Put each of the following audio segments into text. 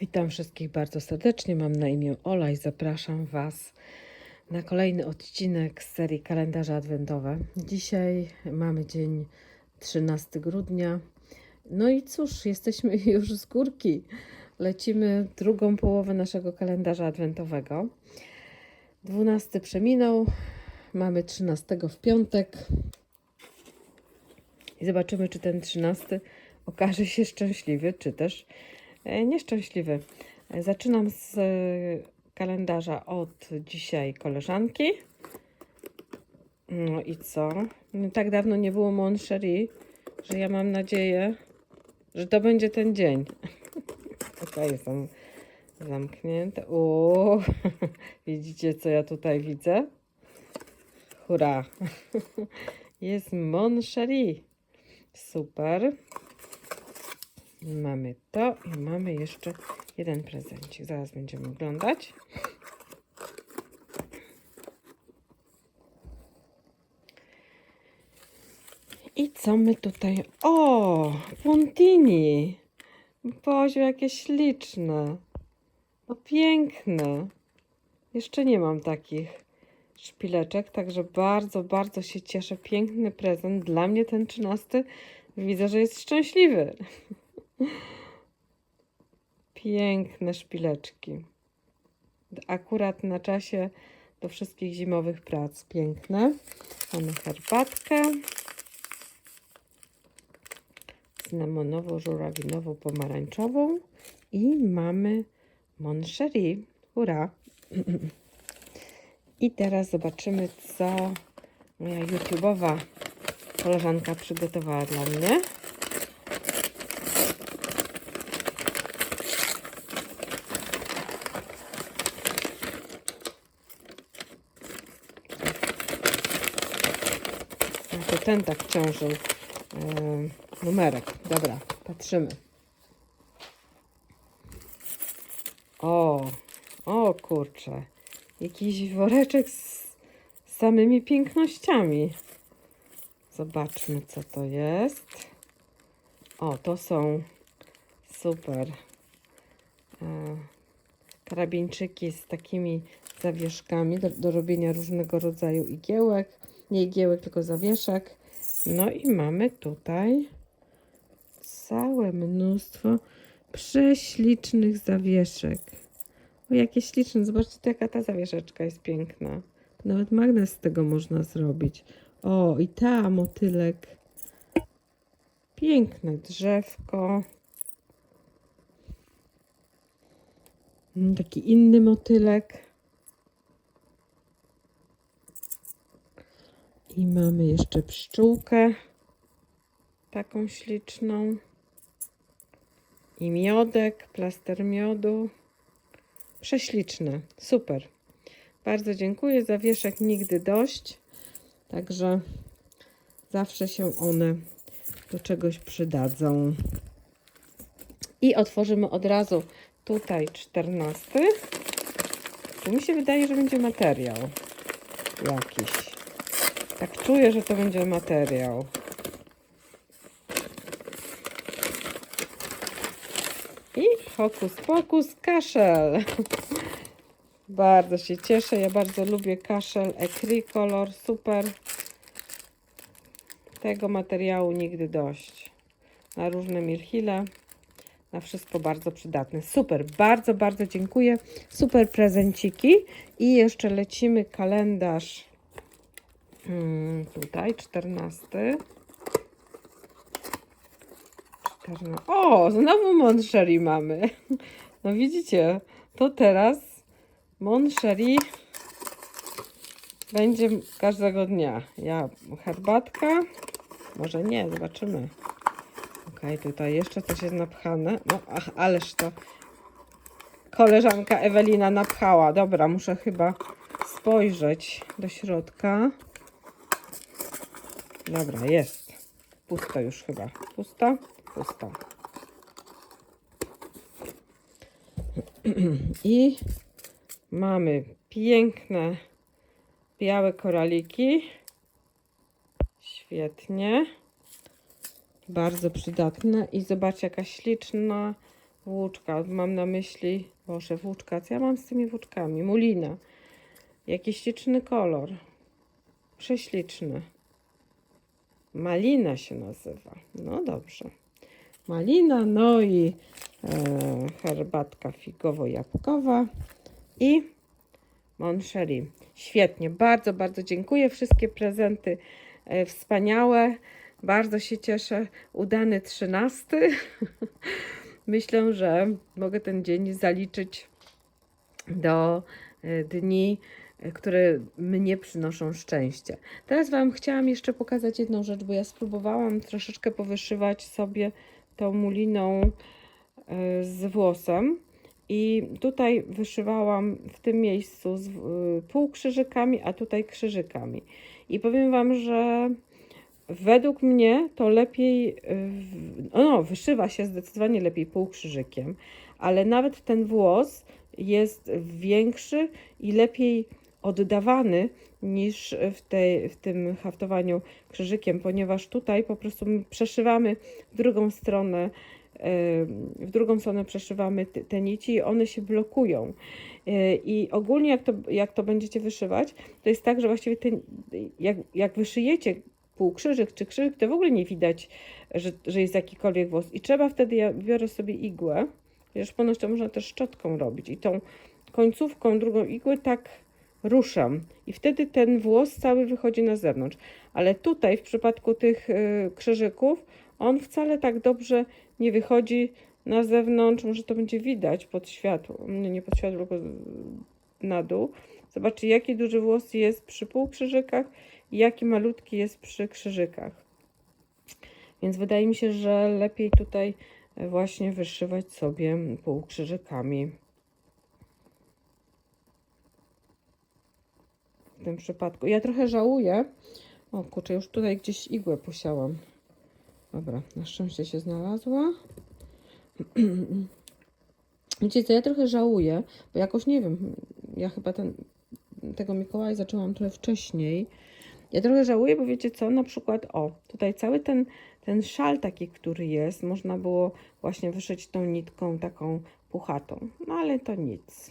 Witam wszystkich bardzo serdecznie. Mam na imię Ola i zapraszam Was na kolejny odcinek z serii Kalendarze Adwentowe. Dzisiaj mamy dzień 13 grudnia. No i cóż, jesteśmy już z górki. Lecimy drugą połowę naszego kalendarza adwentowego. 12 przeminął, mamy 13 w piątek. I zobaczymy, czy ten 13 okaże się szczęśliwy, czy też nieszczęśliwy. E, Zaczynam z e, kalendarza od dzisiaj koleżanki. No i co? No, tak dawno nie było Mon Cherie, że ja mam nadzieję, że to będzie ten dzień. Okej, są zamknięte. Widzicie, co ja tutaj widzę? Hurra! Jest Mon Cherie. Super. Mamy to i mamy jeszcze jeden prezencik. Zaraz będziemy oglądać. I co my tutaj? O, puntini. Boziu, jakie śliczne. No piękne. Jeszcze nie mam takich szpileczek, także bardzo, bardzo się cieszę. Piękny prezent. Dla mnie ten trzynasty widzę, że jest szczęśliwy. Piękne szpileczki. Akurat na czasie do wszystkich zimowych prac. Piękne. Mamy herbatkę. Cynamonową, żurawinową, pomarańczową. I mamy Moncherie. Hurra! I teraz zobaczymy, co moja YouTube'owa koleżanka przygotowała dla mnie. Ciążył e, numerek. Dobra, patrzymy. O, o kurczę. Jakiś woreczek z samymi pięknościami. Zobaczmy, co to jest. O, to są super e, karabinczyki z takimi zawieszkami do, do robienia różnego rodzaju igiełek. Nie igiełek, tylko zawieszek. No i mamy tutaj całe mnóstwo prześlicznych zawieszek. O, jakie śliczne. Zobaczcie, jaka ta zawieszeczka jest piękna. Nawet magnes z tego można zrobić. O, i ta motylek. Piękne drzewko. Mm, Taki inny motylek. I mamy jeszcze pszczółkę. Taką śliczną. I miodek, plaster miodu. Prześliczne. Super. Bardzo dziękuję. Zawieszek nigdy dość. Także zawsze się one do czegoś przydadzą. I otworzymy od razu tutaj 14. Tu mi się wydaje, że będzie materiał jakiś. Tak czuję, że to będzie materiał. I hokus pokus kaszel. Bardzo się cieszę. Ja bardzo lubię kaszel Ecricolor. Super. Tego materiału nigdy dość. Na różne mirhile. Na wszystko bardzo przydatne. Super. Bardzo, bardzo dziękuję. Super prezenciki. I jeszcze lecimy kalendarz. Hmm, tutaj 14. 14. O, znowu Moncherie mamy. No widzicie, to teraz Moncherie będzie każdego dnia. Ja herbatka. Może nie, zobaczymy. Ok, tutaj jeszcze coś jest napchane. No, ach, ależ to koleżanka Ewelina napchała. Dobra, muszę chyba spojrzeć do środka. Dobra, jest. Pusto już chyba. Pusta? Pusta. I mamy piękne białe koraliki. Świetnie. Bardzo przydatne. I zobaczcie, jaka śliczna Włóczka, mam na myśli, Boże, włóczka, co ja mam z tymi włóczkami? Mulina. Jakiś śliczny kolor. Prześliczny. Malina się nazywa. No dobrze. Malina, no i e, herbatka figowo-jabłkowa i Moncherie. Świetnie, bardzo, bardzo dziękuję. Wszystkie prezenty e, wspaniałe. Bardzo się cieszę. Udany trzynasty. Myślę, że mogę ten dzień zaliczyć do e, dni, które mnie przynoszą szczęście. Teraz Wam chciałam jeszcze pokazać jedną rzecz, bo ja spróbowałam troszeczkę powyszywać sobie tą muliną e, z włosem. I tutaj wyszywałam w tym miejscu z y, półkrzyżykami, a tutaj krzyżykami. I powiem Wam, że według mnie to lepiej, w- no, wyszywa się zdecydowanie lepiej półkrzyżykiem, ale nawet ten włos jest większy i lepiej oddawany niż w, tej, w tym haftowaniu krzyżykiem, ponieważ tutaj po prostu my przeszywamy w drugą stronę w drugą stronę przeszywamy te, nici i one się blokują. Yy, I ogólnie jak to, jak to będziecie wyszywać, to jest tak, że właściwie ten, jak, jak wyszyjecie półkrzyżyk czy krzyżyk, to w ogóle nie widać, że, że jest jakikolwiek włos. I trzeba wtedy, ja biorę sobie igłę, chociaż ponoć to można też szczotką robić i tą końcówką drugą igły tak ruszam i wtedy ten włos cały wychodzi na zewnątrz. Ale tutaj w przypadku tych y, krzyżyków on wcale tak dobrze nie wychodzi na zewnątrz. Może to będzie widać pod światło. Nie, nie pod światło, tylko na dół. Zobaczcie, jaki duży włos jest przy półkrzyżykach i jaki malutki jest przy krzyżykach. Więc wydaje mi się, że lepiej tutaj właśnie wyszywać sobie półkrzyżykami. W tym przypadku. Ja trochę żałuję. O kurczę, już tutaj gdzieś igłę posiałam. Dobra, na szczęście się znalazła. Wiecie co, ja trochę żałuję, bo jakoś nie wiem, ja chyba ten, tego Mikołaja zaczęłam trochę wcześniej. Ja trochę żałuję, bo wiecie co, na przykład, o, tutaj cały ten, ten szal taki, który jest, można było właśnie wyszyć tą nitką taką puchatą. No ale to nic.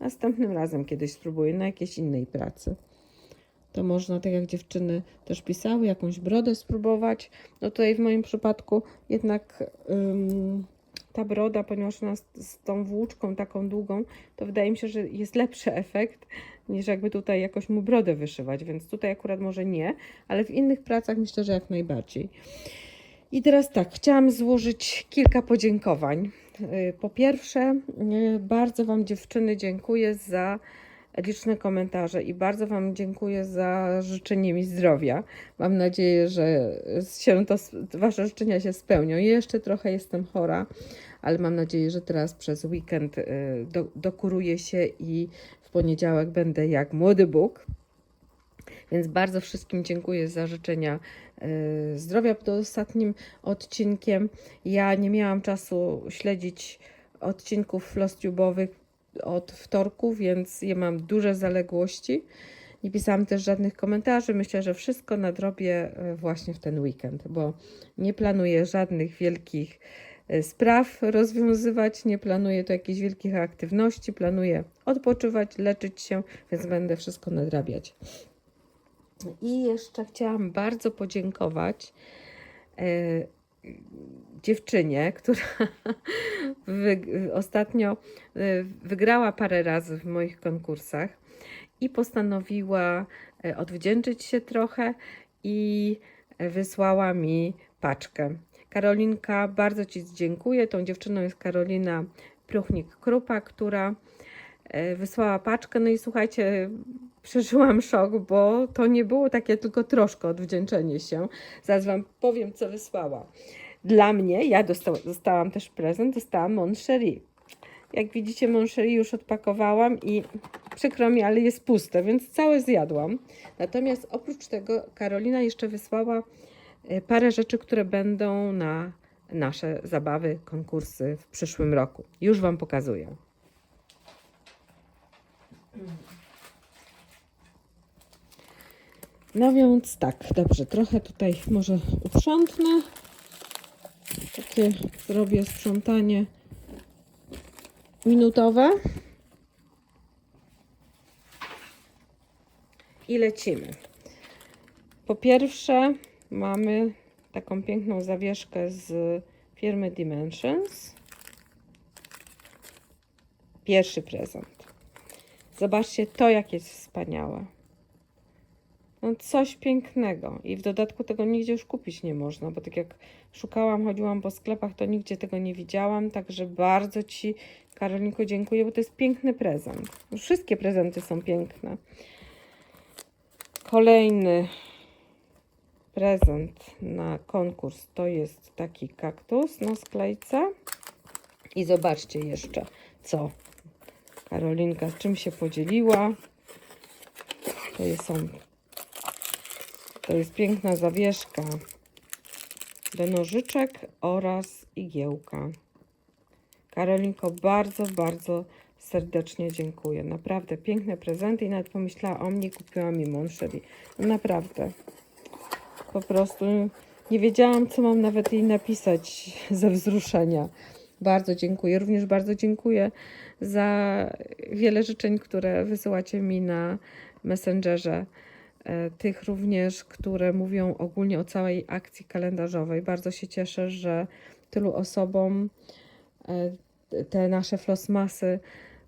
Następnym razem kiedyś spróbuję na jakiejś innej pracy to można, tak jak dziewczyny też pisały, jakąś brodę spróbować. No tutaj w moim przypadku jednak ym, ta broda, ponieważ ona z, z tą włóczką taką długą, to wydaje mi się, że jest lepszy efekt niż jakby tutaj jakoś mu brodę wyszywać, więc tutaj akurat może nie, ale w innych pracach myślę, że jak najbardziej. I teraz tak, chciałam złożyć kilka podziękowań. Yy, Po pierwsze, yy, bardzo Wam dziewczyny dziękuję za liczne komentarze i bardzo Wam dziękuję za życzenie mi zdrowia. Mam nadzieję, że się to, Wasze życzenia się spełnią. Jeszcze trochę jestem chora, ale mam nadzieję, że teraz przez weekend y, do, dokuruję się i w poniedziałek będę jak młody Bóg. Więc bardzo wszystkim dziękuję za życzenia y, zdrowia pod ostatnim odcinkiem. Ja nie miałam czasu śledzić odcinków flostubowych od wtorku, więc ja mam duże zaległości. Nie pisałam też żadnych komentarzy. Myślę, że wszystko nadrobię e, właśnie w ten weekend, bo nie planuję żadnych wielkich e, spraw rozwiązywać, nie planuję tu jakichś wielkich aktywności, planuję odpoczywać, leczyć się, więc będę wszystko nadrabiać. I jeszcze chciałam bardzo podziękować e, dziewczynie, która ostatnio y, wygrała parę razy w moich konkursach i postanowiła y, odwdzięczyć się trochę i wysłała mi paczkę. Karolinka, bardzo Ci dziękuję. Tą dziewczyną jest Karolina Pruchnik-Krupa, która wysłała paczkę. No i słuchajcie, przeżyłam szok, bo to nie było takie tylko troszkę odwdzięczenie się. Zaraz Wam powiem, co wysłała. Dla mnie, ja dostał, dostałam też prezent, dostałam Moncherie. Jak widzicie, Moncherie już odpakowałam i przykro mi, ale jest puste, więc całe zjadłam. Natomiast oprócz tego Karolina jeszcze wysłała y, parę rzeczy, które będą na nasze zabawy, konkursy w przyszłym roku. Już Wam pokazuję. No więc tak, dobrze, trochę tutaj może uprzątnę. Takie zrobię sprzątanie minutowe. I lecimy. Po pierwsze, mamy taką piękną zawieszkę z firmy Dimensions. Pierwszy prezent. Zobaczcie to, jak jest wspaniałe. No coś pięknego. I w dodatku tego nigdzie już kupić nie można, bo tak jak szukałam, chodziłam po sklepach, to nigdzie tego nie widziałam. Także bardzo Ci, Karolinko, dziękuję, bo to jest piękny prezent. Wszystkie prezenty są piękne. Kolejny prezent na konkurs to jest taki kaktus na sklejce. I zobaczcie jeszcze, co Karolinka z czym się podzieliła. To są, to jest piękna zawieszka do nożyczek oraz igiełka. Karolinko, bardzo, bardzo serdecznie dziękuję. Naprawdę piękne prezenty i nawet pomyślała o mnie, kupiła mi Moncherie. Naprawdę. Po prostu nie wiedziałam, co mam nawet jej napisać ze wzruszenia. Bardzo dziękuję. Również bardzo dziękuję za wiele życzeń, które wysyłacie mi na Messengerze. E, Tych również, które mówią ogólnie o całej akcji kalendarzowej. Bardzo się cieszę, że tylu osobom e, te nasze flosmasy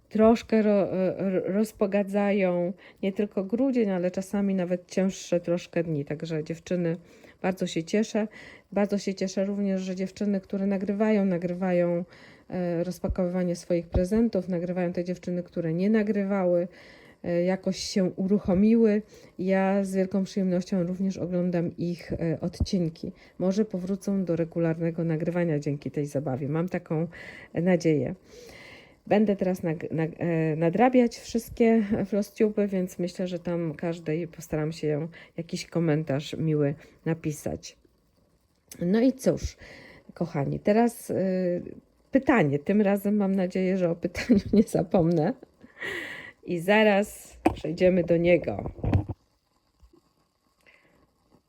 troszkę ro, ro, rozpogadzają nie tylko grudzień, ale czasami nawet cięższe troszkę dni. Także dziewczyny, bardzo się cieszę. Bardzo się cieszę również, że dziewczyny, które nagrywają, nagrywają e, rozpakowywanie swoich prezentów, nagrywają te dziewczyny, które nie nagrywały, e, jakoś się uruchomiły. Ja z wielką przyjemnością również oglądam ich e, odcinki. Może powrócą do regularnego nagrywania dzięki tej zabawie. Mam taką e, nadzieję. Będę teraz e, nadrabiać wszystkie flostube, więc myślę, że tam każdej postaram się jakiś komentarz miły napisać. No i cóż, kochani, teraz pytanie. Tym razem mam nadzieję, że o pytaniu nie zapomnę. I zaraz przejdziemy do niego.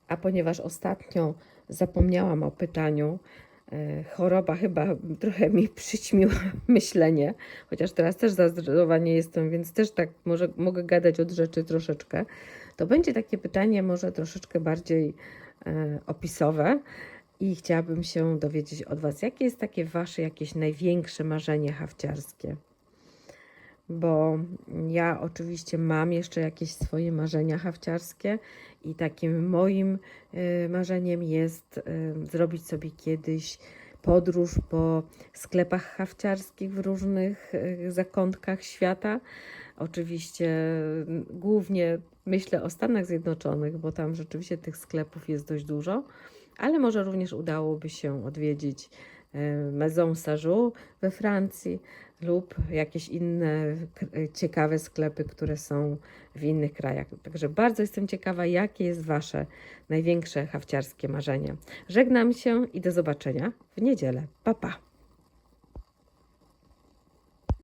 A ponieważ ostatnio zapomniałam o pytaniu, e, choroba chyba trochę mi przyćmiła myślenie, chociaż teraz też zazdrowa nie jestem, więc też tak może mogę gadać od rzeczy troszeczkę. To będzie takie pytanie może troszeczkę bardziej e, opisowe i chciałabym się dowiedzieć od Was, jakie jest takie Wasze jakieś największe marzenie hawciarskie? Bo ja oczywiście mam jeszcze jakieś swoje marzenia hawciarskie i takim moim y, marzeniem jest y, zrobić sobie kiedyś podróż po sklepach hawciarskich w różnych y, zakątkach świata. Oczywiście głównie myślę o Stanach Zjednoczonych, bo tam rzeczywiście tych sklepów jest dość dużo, ale może również udałoby się odwiedzić Maison Sajou we Francji lub jakieś inne k- ciekawe sklepy, które są w innych krajach. Także bardzo jestem ciekawa, jakie jest Wasze największe hawciarskie marzenie. Żegnam się i do zobaczenia w niedzielę. Pa, pa!